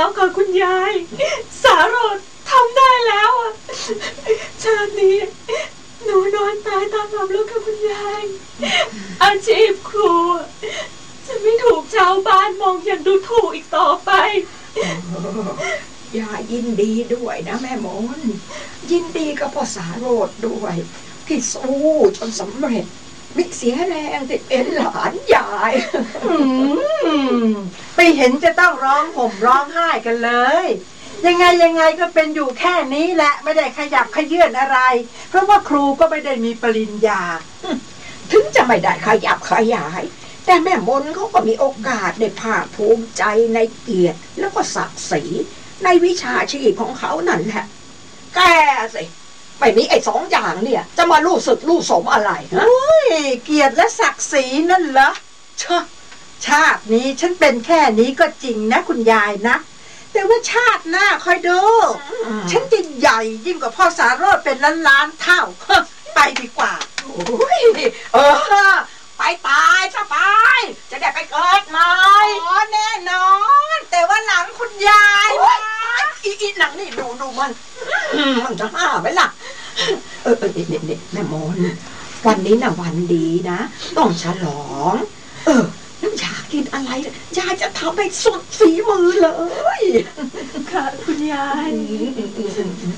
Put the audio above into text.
แล้วค่ะคุณยาย สารดทำได้แล้วอะชาตินี้หนูนอนตายตามหลับแล้วค่ะคุณยาย อาชีพครู จะไม่ถูกชาวบ้านมองอย่างดูถูกอีกต่อไปยายยินดีด้วยนะแม่มนยินดีกับพ่อสาโรดด้วยที่สู้จนสำเร็จมิเสียแรงที่เป็นหลานยายอืมไป เห็นจะต้องร้องห่มร้องไห้กันเลย ยังไงยังไงก็เป็นอยู่แค่นี้แหละไม่ได้ขยับขยื่นอะไร เพราะว่าครูก็ไม่ได้มีปริญญา ถึงจะไม่ได้ขยับขยาย แต่แม่มนเขาก็มีโอกาสได้ภาคภูมิใจในเกียรติแล้วก็ศักดิ์ศรีในวิชาชีพของเขานั่นแหละ แกสิไม่มีไอ้สองอย่างเนี่ย จะมารู้สึกรู้สมอะไรฮะเฮ้ยเกียรติและศักดิ์ศรีนั่นเหรอเชอะ ชาตินี้ฉันเป็นแค่นี้ก็จริงนะคุณยายนะ แต่ว่าชาติหน้าคอยดู ฉันจะใหญ่ยิ่งกว่าพ่อสารโรดเป็นล้านล้านๆเท่า ไปดีกว่าโอ้ยเออ ไปตายซะไป จะได้ไปเกิดใหม่อ๋อแน่นอน แต่ว่าหลังคุณยายโอ้ยนะอีอีหนังนี่ดูดูมันอืมมันจะห้าไหมล่ะ เออเออเด็ดเด็ดแม่มนวันนี้น่ะวันดีนะ ต้องฉลอง เออน้ำอยา กกินอะไรเนี่ยยายจะทำให้สุดฝีมือเลย ค่ะ คุณยายอืมอืมอืมอืม